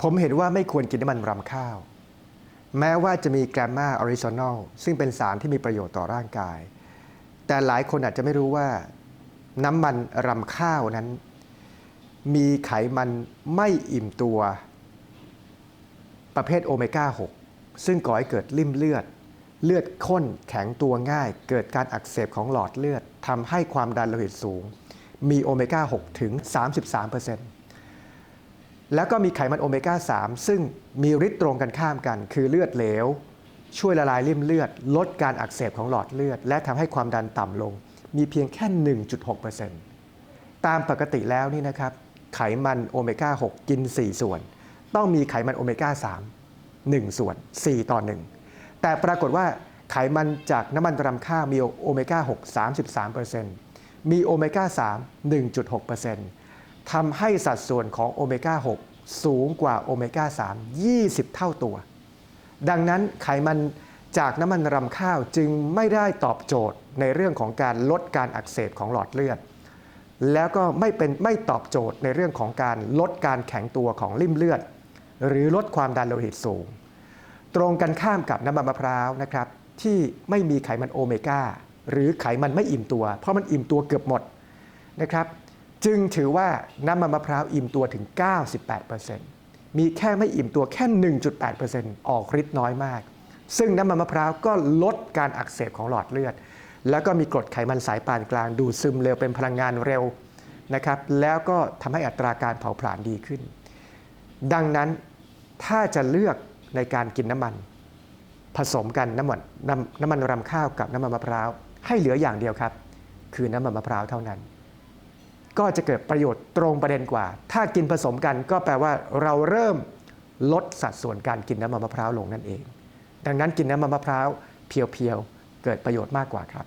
ผมเห็นว่าไม่ควรกินน้ำมันรำข้าว แม้ว่าจะมีแกรมมาออริจินอลซึ่งเป็นสารที่มีประโยชน์ต่อร่างกาย แต่หลายคนอาจจะไม่รู้ว่าน้ำมันรำข้าวนั้น มีไขมันไม่อิ่มตัว ประเภทโอเมก้า 6 ซึ่งก่อให้เกิดริ่มเลือด เลือดข้นแข็งตัวง่าย เกิดการอักเสบของหลอดเลือดทำให้ความดันโลหิตสูง มีโอเมก้า 6 ถึง 33% แล้วก็มีไขมันโอเมก้า 3 ซึ่งมีฤทธิ์ตรงกันข้ามกัน คือเลือดเหลว ช่วยละลายริ่มเลือด ลดการอักเสบของหลอดเลือด และทำให้ความดันต่ำลง มีเพียงแค่ 1.6%ตามปกติแล้วนี่นะครับไขมันโอเมก้า 6 กิน 4 ส่วน ต้องมีไขมันโอเมก้า 3 1 ส่วน 4 ต่อ 1 แต่ปรากฏว่าไขมันจากน้ำมันรำข้าวมีโอเมก้า 6 33%มีโอเมก้า 3 1.6% ทำให้สัดส่วนของโอเมก้า 6 สูงกว่าโอเมก้า 3 20 เท่าตัว ดังนั้นไขมันจากน้ำมันรำข้าวจึงไม่ได้ตอบโจทย์ในเรื่องของการลดการอักเสบของหลอดเลือด แล้วก็ไม่เป็นไม่ตอบโจทย์ในเรื่องของการลดการแข็งตัวของริ่มเลือด หรือลดความดันโลหิตสูง ตรงกันข้ามกับน้ำมันมะพร้าวนะครับที่ไม่มีไขมันโอเมก้าหรือไขมันไม่อิ่มตัว เพราะมันอิ่มตัวเกือบหมดนะครับ จึงถือว่าน้ำมันมะพร้าวอิ่มตัวถึง 98%มีแค่ไม่อิ่มตัวแค่ 1.8%ออกฤทธิ์น้อยมาก ซึ่งน้ำมันมะพร้าวก็ลดการอักเสบของหลอดเลือด แล้วก็มีกรดไขมันสายปานกลาง ดูดซึมเร็วเป็นพลังงานเร็วนะครับ แล้วก็ทำให้อัตราการเผาผลาญดีขึ้น ดังนั้นถ้าจะเลือกในการกินน้ำมัน ผสมกันน้ำมันน้ำน้ำมันรำข้าวกับน้ำมันมะพร้าวให้เหลืออย่างเดียวครับ คือน้ำมันมะพร้าวเท่านั้น ก็จะเกิดประโยชน์ตรงประเด็นกว่า ถ้ากินผสมกันก็แปลว่าเราเริ่มลดสัดส่วนการกินน้ำมันมะพร้าวลงนั่นเอง ดังนั้นกินน้ำมันมะพร้าวเพียวๆเกิดประโยชน์มากกว่าครับ